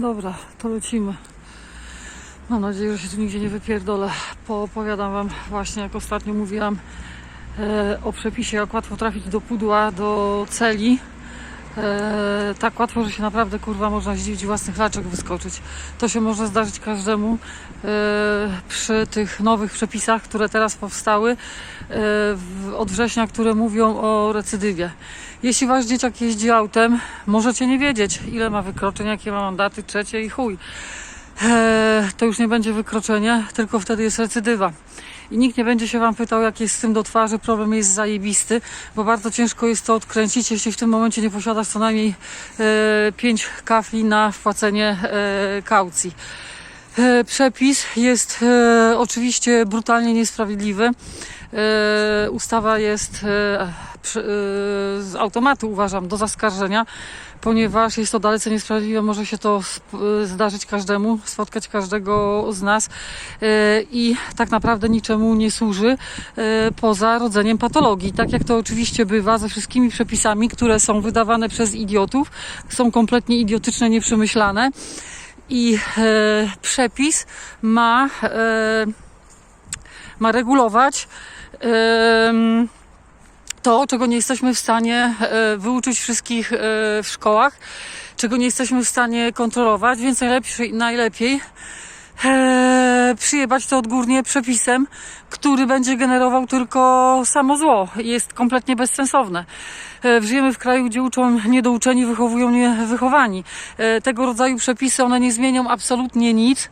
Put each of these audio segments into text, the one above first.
Dobra, to lecimy. Mam nadzieję, że się tu nigdzie nie wypierdolę. Poopowiadam Wam właśnie, jak ostatnio mówiłam, e, o przepisie, jak łatwo trafić do pudła, do celi. E, tak łatwo, że się naprawdę kurwa można zdziwić własnych laczek wyskoczyć. To się może zdarzyć każdemu e, przy tych nowych przepisach, które teraz powstały e, w, od września, które mówią o recydywie. Jeśli wasz dzieciak jeździ autem, możecie nie wiedzieć, ile ma wykroczeń, jakie ma mandaty, trzecie i chuj. To już nie będzie wykroczenie, tylko wtedy jest recydywa. I nikt nie będzie się Wam pytał, jak jest z tym do twarzy. Problem jest zajebisty, bo bardzo ciężko jest to odkręcić, jeśli w tym momencie nie posiadasz co najmniej e, 5 kafli na wpłacenie e, kaucji. E, Przepis jest e, oczywiście brutalnie niesprawiedliwy. E, Ustawa jest e, e, z automatu, uważam, do zaskarżenia, ponieważ jest to dalece niesprawiedliwe. Może się to e, zdarzyć każdemu, spotkać każdego z nas e, i tak naprawdę niczemu nie służy poza rodzeniem patologii. Tak jak to oczywiście bywa ze wszystkimi przepisami, które są wydawane przez idiotów, są kompletnie idiotyczne, nieprzemyślane i przepis ma, ma regulować to, czego nie jesteśmy w stanie e, wyuczyć wszystkich e, w szkołach, czego nie jesteśmy w stanie kontrolować, więc najlepiej, najlepiej przyjebać to odgórnie przepisem, który będzie generował tylko samo zło. Jest kompletnie bezsensowne. E, Żyjemy w kraju, gdzie uczą niedouczeni, wychowują niewychowani. Tego rodzaju przepisy, one nie zmienią absolutnie nic.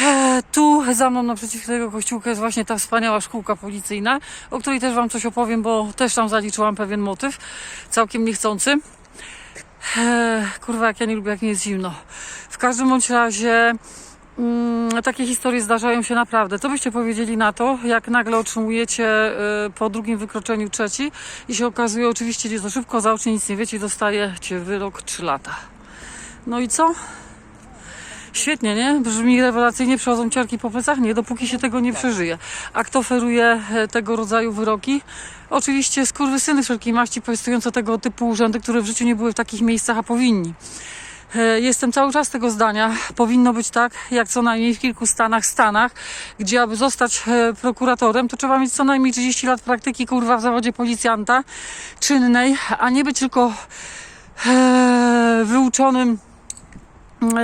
E, Tu za mną naprzeciw tego kościółka jest właśnie ta wspaniała szkółka policyjna, o której też Wam coś opowiem, bo też tam zaliczyłam pewien motyw, całkiem niechcący. E, Kurwa, jak ja nie lubię, jak nie jest zimno. W każdym bądź razie mm, takie historie zdarzają się naprawdę. Co byście powiedzieli na to, jak nagle otrzymujecie e, po drugim wykroczeniu trzeci i się okazuje, oczywiście idzie za szybko, zaocznie nic nie wiecie i dostajecie wyrok 3 lata. No i co? Świetnie, nie? Brzmi rewelacyjnie, przechodzą ciarki po plecach? Nie, dopóki się tego nie przeżyje. A kto feruje e, tego rodzaju wyroki? Oczywiście skurwysyny wszelkiej maści poistujące tego typu urzędy, które w życiu nie były w takich miejscach, a powinni. E, Jestem cały czas tego zdania. Powinno być tak, jak co najmniej w kilku stanach, stanach, gdzie aby zostać e, prokuratorem, to trzeba mieć co najmniej 30 lat praktyki, kurwa, w zawodzie policjanta czynnej, a nie być tylko wyuczonym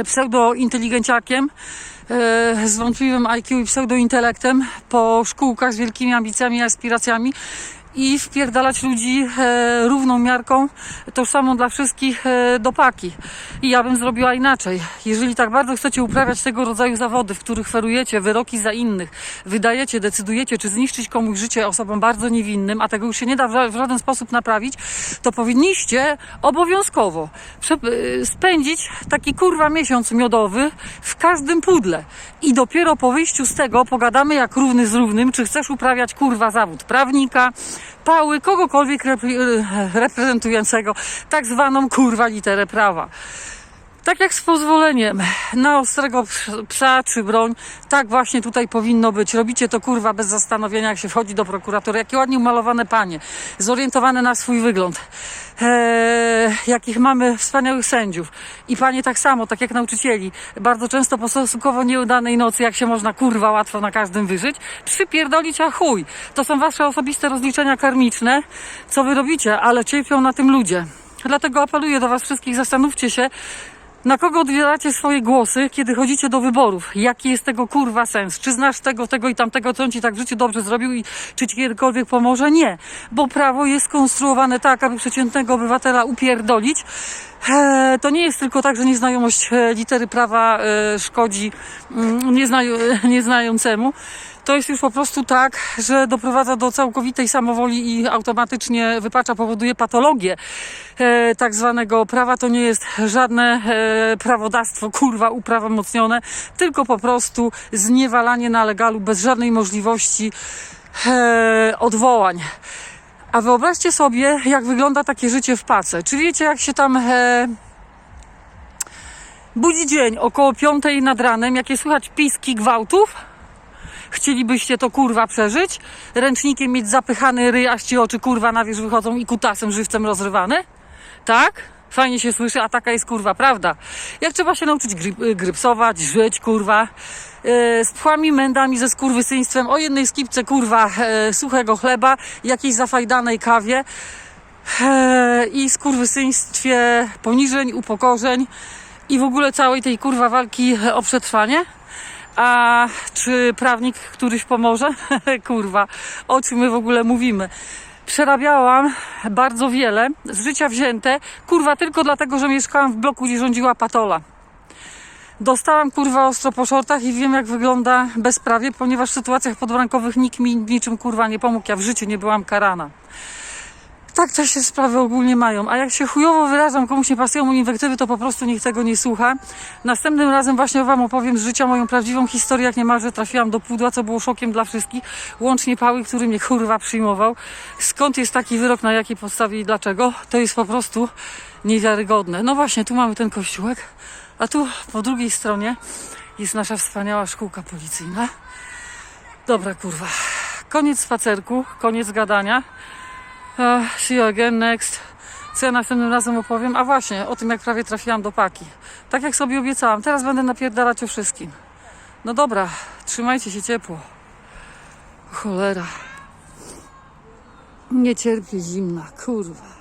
pseudointeligenciakiem e, z wątpliwym IQ i pseudointelektem po szkółkach z wielkimi ambicjami i aspiracjami i wpierdalać ludzi e, równą miarką, tożsamą dla wszystkich e, do paki. I ja bym zrobiła inaczej. Jeżeli tak bardzo chcecie uprawiać tego rodzaju zawody, w których ferujecie wyroki za innych, wydajecie, decydujecie, czy zniszczyć komuś życie osobom bardzo niewinnym, a tego już się nie da w ża- w żaden sposób naprawić, to powinniście obowiązkowo y, spędzić taki kurwa miesiąc miodowy w każdym pudle. I dopiero po wyjściu z tego pogadamy jak równy z równym, czy chcesz uprawiać kurwa zawód prawnika, pały, kogokolwiek repre- reprezentującego tak zwaną kurwa literę prawa. Tak jak z pozwoleniem na ostrego ps- psa czy broń, tak właśnie tutaj powinno być. Robicie to kurwa bez zastanowienia, jak się wchodzi do prokuratury. Jakie ładnie umalowane panie, zorientowane na swój wygląd. Eee, jakich mamy wspaniałych sędziów. I panie tak samo, tak jak nauczycieli. Bardzo często po stosunkowo nieudanej nocy, jak się można kurwa łatwo na każdym wyżyć, przypierdolić a chuj. To są wasze osobiste rozliczenia karmiczne, co wy robicie, ale cierpią na tym ludzie. Dlatego apeluję do was wszystkich, zastanówcie się, na kogo odbieracie swoje głosy, kiedy chodzicie do wyborów? Jaki jest tego kurwa sens? Czy znasz tego, tego i tamtego, co on ci tak w życiu dobrze zrobił i czy ci kiedykolwiek pomoże? Nie. Bo prawo jest skonstruowane tak, aby przeciętnego obywatela upierdolić. Eee, to nie jest tylko tak, że nieznajomość e, litery prawa e, szkodzi mm, nieznającemu. To jest już po prostu tak, że doprowadza do całkowitej samowoli i automatycznie wypacza, powoduje patologię e, tak zwanego prawa. To nie jest żadne e, prawodawstwo, kurwa, uprawomocnione, tylko po prostu zniewalanie na legalu bez żadnej możliwości e, odwołań. A wyobraźcie sobie, jak wygląda takie życie w pace. Czy wiecie, jak się tam e, budzi dzień około piątej nad ranem, jakie słychać piski gwałtów? Chcielibyście to kurwa przeżyć? Ręcznikiem mieć zapychany ryj, aż ci oczy kurwa na wierzch wychodzą i kutasem żywcem rozrywane? Tak? Fajnie się słyszy, a taka jest kurwa prawda. Jak trzeba się nauczyć y, grypsować, żyć, kurwa, yy, z pchłami, mędami, ze skurwysyństwem, o jednej skipce, kurwa, e, suchego chleba, jakiejś zafajdanej kawie e, i skurwysyństwie poniżeń, upokorzeń i w ogóle całej tej kurwa walki o przetrwanie. A czy prawnik któryś pomoże? kurwa, o czym my w ogóle mówimy? Przerabiałam bardzo wiele z życia wzięte, kurwa, tylko dlatego, że mieszkałam w bloku, gdzie rządziła patola. Dostałam kurwa ostro po shortach i wiem jak wygląda bezprawie, ponieważ w sytuacjach podbrankowych nikt mi niczym kurwa nie pomógł. Ja w życiu nie byłam karana. Tak to się sprawy ogólnie mają. A jak się chujowo wyrażam, komuś nie pasują moje inwektywy, to po prostu niech tego nie słucha. Następnym razem właśnie Wam opowiem z życia moją prawdziwą historię, jak niemalże trafiłam do pudła, co było szokiem dla wszystkich. Łącznie Pały, który mnie kurwa przyjmował. Skąd jest taki wyrok, na jakiej podstawie i dlaczego? To jest po prostu niewiarygodne. No właśnie, tu mamy ten kościółek, a tu po drugiej stronie jest nasza wspaniała szkółka policyjna. Dobra, kurwa. Koniec spacerku, koniec gadania. See you again next. Co ja następnym razem opowiem? A właśnie, o tym jak prawie trafiłam do paki. Tak jak sobie obiecałam, teraz będę napierdalać o wszystkim. No dobra, trzymajcie się ciepło. Cholera. Nie cierpię zimna, kurwa.